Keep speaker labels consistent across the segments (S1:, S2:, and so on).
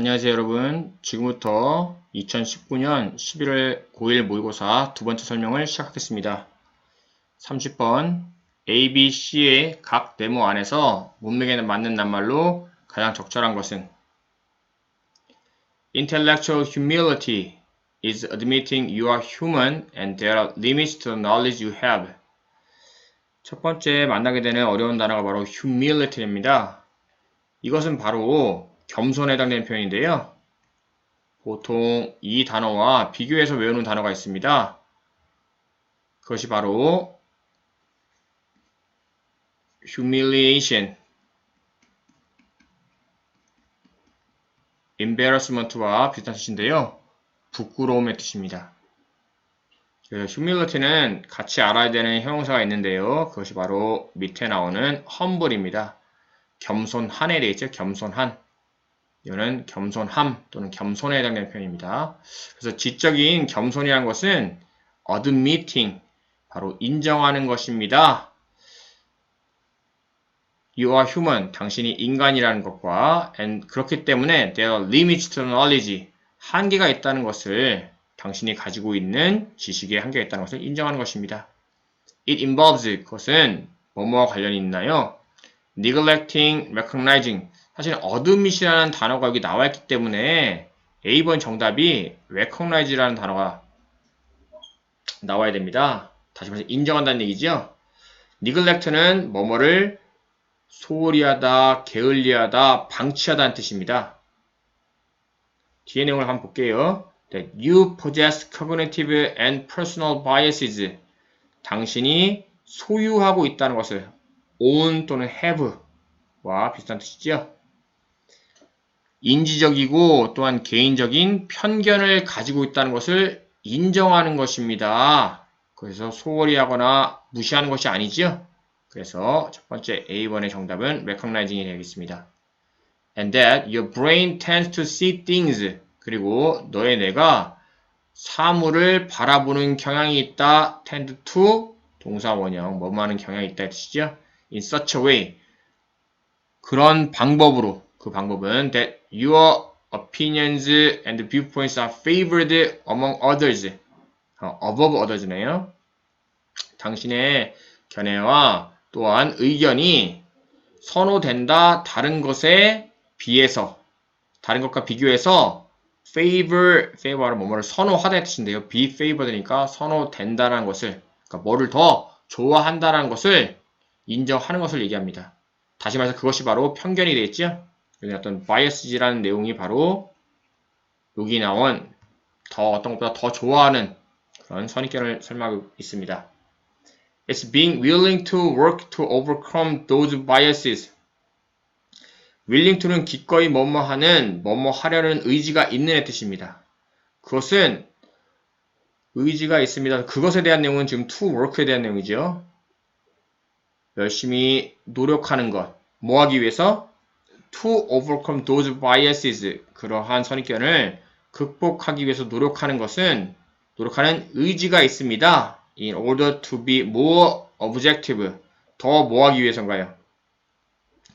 S1: 안녕하세요 여러분 지금부터 2019년 11월 9일 모의고사 두 번째 설명을 시작하겠습니다 30번 A, B, C의 각 네모 안에서 문맥에 맞는 낱말로 가장 적절한 것은 Intellectual humility is admitting you are human and there are limits to the knowledge you have 첫 번째 만나게 되는 어려운 단어가 바로 humility입니다 이것은 바로 겸손에 해당되는 표현인데요. 보통 이 단어와 비교해서 외우는 단어가 있습니다. 그것이 바로 humiliation, embarrassment와 비슷한 뜻인데요. 부끄러움의 뜻입니다. 그래서 humility는 같이 알아야 되는 형용사가 있는데요. 그것이 바로 밑에 나오는 humble입니다. 겸손한에 되어 있죠. 겸손한. 이거는 겸손함 또는 겸손에 해당되는 표현입니다. 그래서 지적인 겸손이라는 것은 admitting, 바로 인정하는 것입니다. You are human, 당신이 인간이라는 것과 and 그렇기 때문에 there are limits to knowledge, 한계가 있다는 것을 당신이 가지고 있는 지식에 한계가 있다는 것을 인정하는 것입니다. It involves, 그것은 뭐뭐와 관련이 있나요? neglecting, recognizing, 사실 어드밋이라는 단어가 여기 나와 있기 때문에 A번 정답이 recognize라는 단어가 나와야 됩니다. 다시 말해서 인정한다는 얘기죠. neglect는 뭐뭐를 소홀히 하다, 게을리하다, 방치하다는 뜻입니다. 뒤에 내용을 한번 볼게요. That you possess cognitive and personal biases. 당신이 소유하고 있다는 것을 own 또는 have와 비슷한 뜻이죠. 인지적이고 또한 개인적인 편견을 가지고 있다는 것을 인정하는 것입니다. 그래서 소홀히 하거나 무시하는 것이 아니죠. 그래서 첫 번째 A1의 정답은 recognizing이 되겠습니다. And that your brain tends to see things. 그리고 너의 뇌가 사물을 바라보는 경향이 있다. tend to 동사 원형 뭐뭐 하는 경향이 있다 뜻이죠. In such a way. 그런 방법으로 그 방법은 that your opinions and viewpoints are favored among others. 어, above others네요. 당신의 견해와 또한 의견이 선호된다 다른 것에 비해서 다른 것과 비교해서 favor, favor은 뭐뭐를 선호하다는 뜻인데요. be favored니까 선호된다는 것을 그러니까 뭐를 더 좋아한다는 것을 인정하는 것을 얘기합니다. 다시 말해서 그것이 바로 편견이 되겠죠. 여기 어떤 bias라는 내용이 바로 여기 나온 더 어떤 것보다 더 좋아하는 그런 선입견을 설명하고 있습니다. It's being willing to work to overcome those biases. willing to는 기꺼이 뭐뭐 하는, 뭐뭐 하려는 의지가 있는의 뜻입니다. 그것은 의지가 있습니다. 그것에 대한 내용은 지금 to work에 대한 내용이죠. 열심히 노력하는 것. 뭐 하기 위해서? To overcome those biases. 그러한 선입견을 극복하기 위해서 노력하는 것은 노력하는 의지가 있습니다. in order to be more objective. 더 뭐 하기 위해서인가요?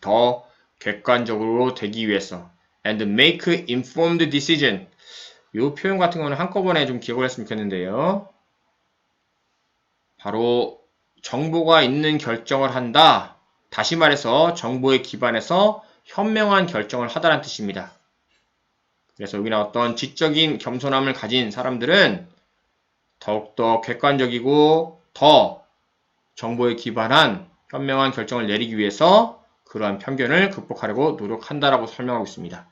S1: 더 객관적으로 되기 위해서. and make informed decision. 이 표현 같은 경우는 한꺼번에 좀 기억을 했으면 좋겠는데요. 바로 정보가 있는 결정을 한다. 다시 말해서 정보에 기반해서 현명한 결정을 하다라는 뜻입니다. 그래서 여기 나왔던 지적인 겸손함을 가진 사람들은 더욱더 객관적이고 더 정보에 기반한 현명한 결정을 내리기 위해서 그러한 편견을 극복하려고 노력한다라고 설명하고 있습니다.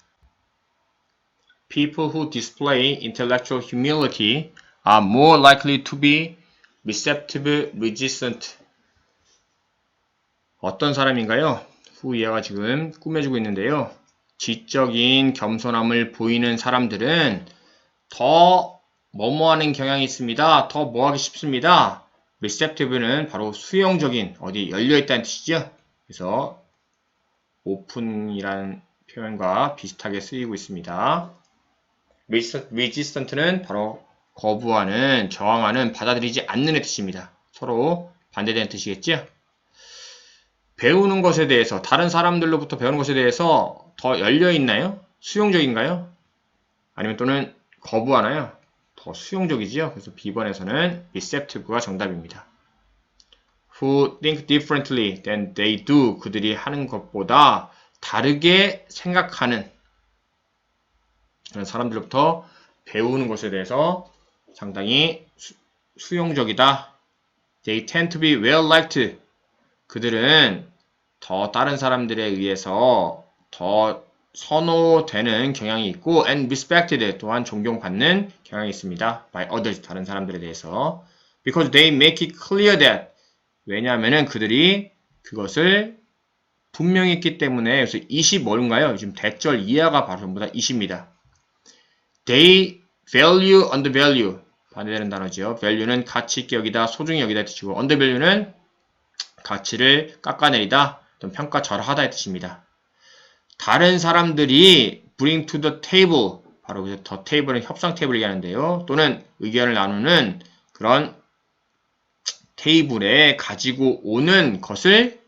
S1: People who display intellectual humility are more likely to be receptive resistant. 어떤 사람인가요? 후 이하가 지금 꾸며주고 있는데요. 지적인 겸손함을 보이는 사람들은 더 뭐뭐하는 경향이 있습니다. 더 뭐하기 쉽습니다. receptive는 바로 수용적인 어디 열려있다는 뜻이죠. 그래서 open이라는 표현과 비슷하게 쓰이고 있습니다. resistant는 바로 거부하는, 저항하는, 받아들이지 않는 뜻입니다. 서로 반대되는 뜻이겠죠? 배우는 것에 대해서, 다른 사람들로부터 배우는 것에 대해서 더 열려 있나요? 수용적인가요? 아니면 또는 거부하나요? 더 수용적이지요. 그래서 B번에서는 receptive가 정답입니다. Who think differently than they do. 그들이 하는 것보다 다르게 생각하는 사람들로부터 배우는 것에 대해서 상당히 수, 용적이다 They tend to be well liked. 그들은 더 다른 사람들에 의해서 더 선호되는 경향이 있고 and respected 또한 존경받는 경향이 있습니다. by others 다른 사람들에 대해서 because they make it clear that 왜냐하면은 그들이 그것을 분명히 했기 때문에 그래서 20 뭔가요? 지금 대절 이하가 바로 전부 다 20입니다. They value undervalue 반대되는 단어죠. value는 가치 여기다 소중히 여기다 뜻이고 undervalue는 가치를 깎아내리다 평가 절하다의 뜻입니다. 다른 사람들이 bring to the table 바로 더 테이블은 협상 테이블을 얘기하는데요. 또는 의견을 나누는 그런 테이블에 가지고 오는 것을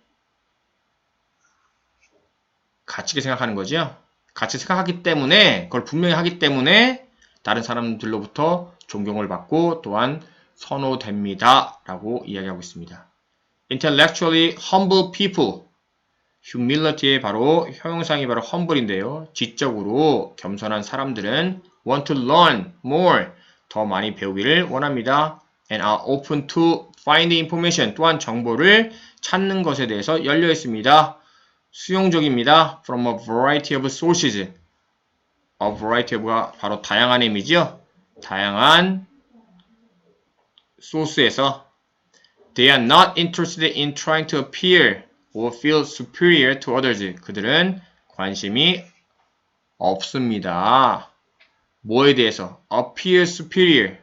S1: 가치게 생각하는 거죠. 같이 생각하기 때문에 그걸 분명히 하기 때문에 다른 사람들로부터 존경을 받고 또한 선호됩니다. 라고 이야기하고 있습니다. Intellectually humble people humility의 바로 형용상이 바로 humble인데요. 지적으로 겸손한 사람들은 want to learn more 더 많이 배우기를 원합니다. and are open to finding information 또한 정보를 찾는 것에 대해서 열려 있습니다. 수용적입니다. from a variety of sources. a variety of가 바로 다양한 의미죠. 다양한 소스에서 they are not interested in trying to appear or feel superior to others. 그들은 관심이 없습니다. 뭐에 대해서? appear superior.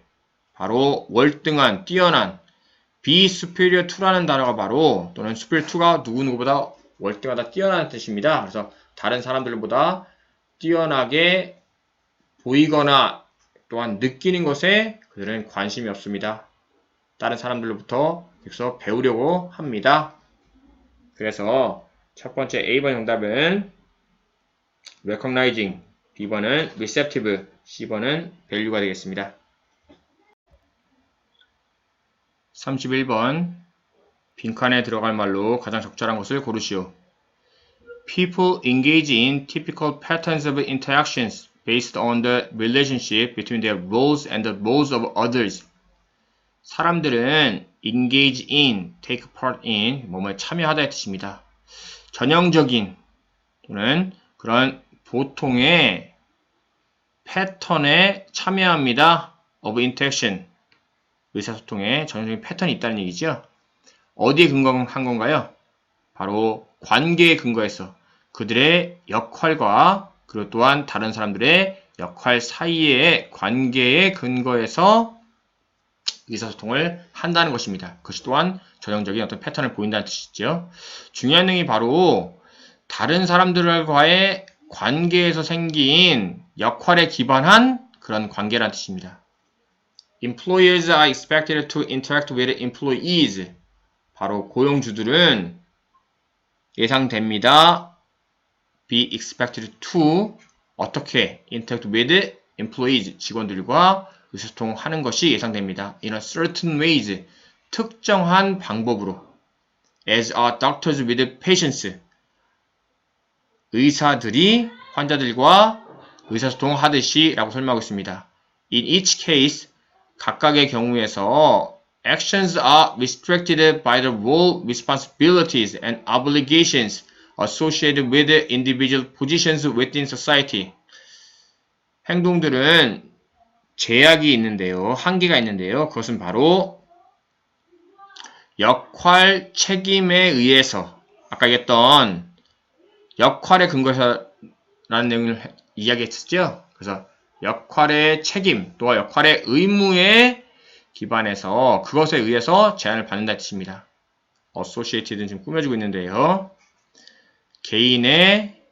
S1: 바로 월등한, 뛰어난, be superior to라는 단어가 바로 또는 superior to가 누구누구보다 월등하다, 뛰어나는 뜻입니다. 그래서 다른 사람들보다 뛰어나게 보이거나 또한 느끼는 것에 그들은 관심이 없습니다. 다른 사람들로부터 그래서 배우려고 합니다. 그래서 첫 번째 A번 정답은 recognizing, B번은 receptive, C번은 value가 되겠습니다. 31번 빈칸에 들어갈 말로 가장 적절한 것을 고르시오. People engage in typical patterns of interactions based on the relationship between their roles and the roles of others. 사람들은 engage in, take part in, 뭐뭐에 참여하다의 뜻입니다. 전형적인 또는 그런 보통의 패턴에 참여합니다. of interaction. 의사소통에 전형적인 패턴이 있다는 얘기죠. 어디에 근거한 건가요? 바로 관계에 근거해서 그들의 역할과 그리고 또한 다른 사람들의 역할 사이의 관계에 근거해서 의사소통을 한다는 것입니다. 그것이 또한 전형적인 어떤 패턴을 보인다는 뜻이죠. 중요한 내용이 바로 다른 사람들과의 관계에서 생긴 역할에 기반한 그런 관계라는 뜻입니다. Employers are expected to interact with employees. 바로 고용주들은 예상됩니다. be expected to 어떻게 interact with employees 직원들과 의사소통하는 것이 예상됩니다. a certain ways 특정한 방법으로 as are doctors with patients 의사들이 환자들과 의사소통하듯이 라고 설명하고 있습니다. in each case 각각의 경우에서 actions are restricted by the role, responsibilities and obligations associated with individual positions within society. 행동들은 제약이 있는데요. 한계가 있는데요. 그것은 바로 역할 책임에 의해서 아까 얘기했던 역할의 근거에서라는 내용을 이야기했었죠. 그래서 역할의 책임 또한 역할의 의무에 기반해서 그것에 의해서 제한을 받는다 뜻입니다. associated는 지금 꾸며주고 있는데요. 개인의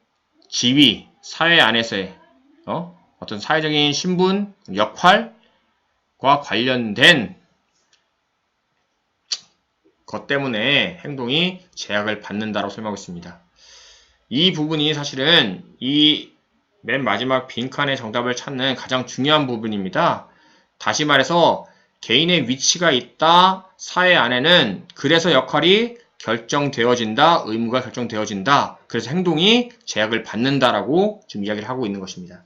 S1: 지위, 사회 안에서의 어? 어떤 사회적인 신분, 역할과 관련된 것 때문에 행동이 제약을 받는다고 설명하고 있습니다. 이 부분이 사실은 이 맨 마지막 빈칸의 정답을 찾는 가장 중요한 부분입니다. 다시 말해서 개인의 위치가 있다. 사회 안에는 그래서 역할이 결정되어진다. 의무가 결정되어진다. 그래서 행동이 제약을 받는다라고 지금 이야기를 하고 있는 것입니다.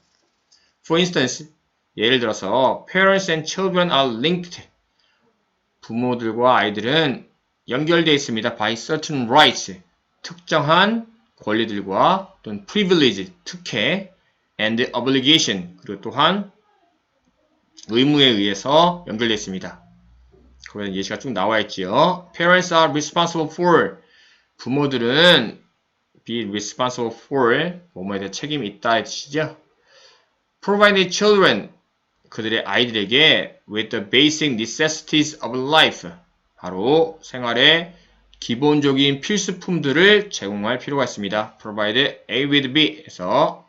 S1: For instance, 예를 들어서 parents and children are linked. 부모들과 아이들은 연결되어 있습니다. by certain rights. 특정한 권리들과 또는 privilege, 특혜 and obligation 그리고 또한 의무에 의해서 연결되어 있습니다. 그러면 예시가 쭉 나와 있지요. Parents are responsible for 부모들은 be responsible for 뭐뭐에 대해 책임이 있다 의 뜻이죠. Provide children 그들의 아이들에게 with the basic necessities of life 바로 생활의 기본적인 필수품들을 제공할 필요가 있습니다. Provide A with B에서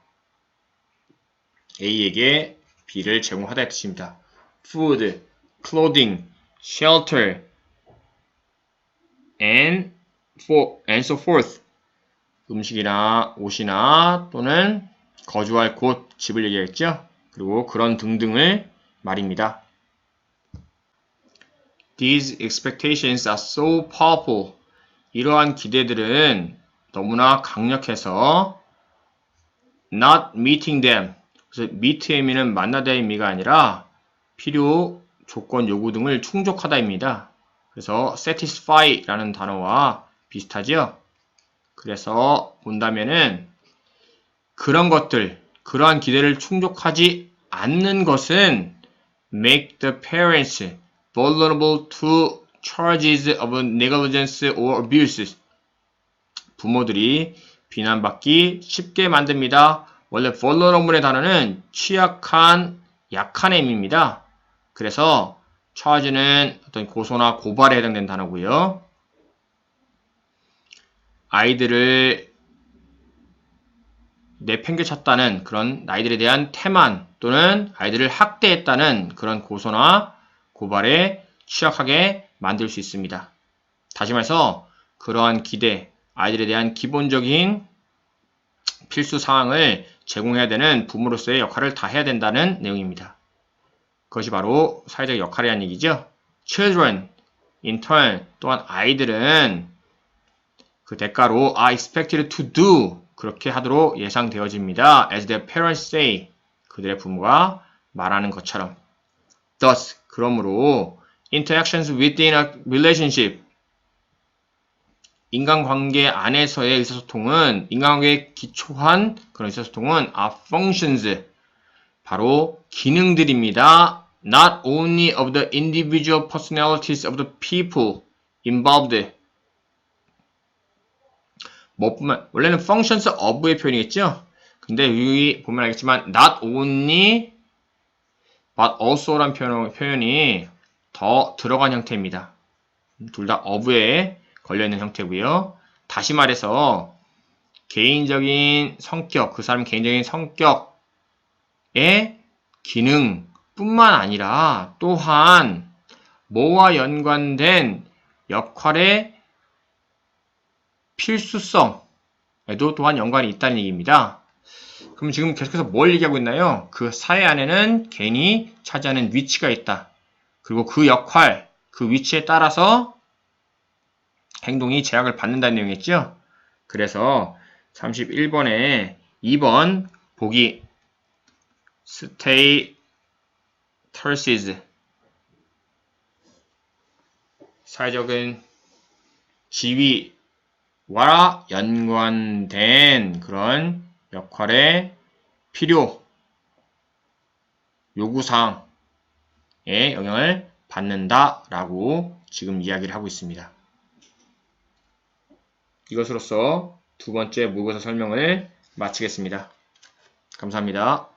S1: A에게 B를 제공하다의 뜻입니다. Food, clothing, shelter, and, for, and so forth. 음식이나 옷이나 또는 거주할 곳, 집을 얘기하겠죠? 그리고 그런 등등을 말입니다. These expectations are so powerful. 이러한 기대들은 너무나 강력해서 not meeting them. 그래서 meet의 의미는 만나다의 의미가 아니라 필요, 조건, 요구 등을 충족하다입니다. 그래서 satisfy라는 단어와 비슷하죠? 그래서 본다면은 그런 것들, 그러한 기대를 충족하지 않는 것은 make the parents vulnerable to charges of negligence or abuse. 부모들이 비난받기 쉽게 만듭니다. 원래 vulnerable의 단어는 취약한, 약한 의미입니다. 그래서 charge는 어떤 고소나 고발에 해당되는 단어고요. 아이들을 내팽개쳤다는 그런 아이들에 대한 태만 또는 아이들을 학대했다는 그런 고소나 고발에 취약하게 만들 수 있습니다. 다시 말해서 그러한 기대, 아이들에 대한 기본적인 필수 사항을 제공해야 되는 부모로서의 역할을 다 해야 된다는 내용입니다. 그것이 바로 사회적 역할이라는 얘기죠. Children, in turn, 또한 아이들은 그 대가로 are expected to do 그렇게 하도록 예상되어집니다. As their parents say 그들의 부모가 말하는 것처럼 Thus 그러므로 interactions within a relationship 인간관계 안에서의 의사소통은 인간관계에 기초한 그런 의사소통은 are functions 바로 기능들입니다. Not only of the individual personalities of the people involved 뭐뿐만 원래는 functions of의 표현이겠죠. 근데 여기 보면 알겠지만 not only but also란 표현, 표현이 더 들어간 형태입니다. 둘 다 of에 걸려있는 형태고요. 다시 말해서 개인적인 성격, 그 사람 개인적인 성격의 기능뿐만 아니라 또한 뭐와 연관된 역할의 필수성에도 또한 연관이 있다는 얘기입니다. 그럼 지금 계속해서 뭘 얘기하고 있나요? 그 사회 안에는 개인이 차지하는 위치가 있다. 그리고 그 역할, 그 위치에 따라서 행동이 제약을 받는다는 내용이었죠? 그래서 31번에 2번 보기 stay terses 사회적인 지위 와 연관된 그런 역할의 필요, 요구사항에 영향을 받는다라고 지금 이야기를 하고 있습니다. 이것으로써 두 번째 모의고사 설명을 마치겠습니다. 감사합니다.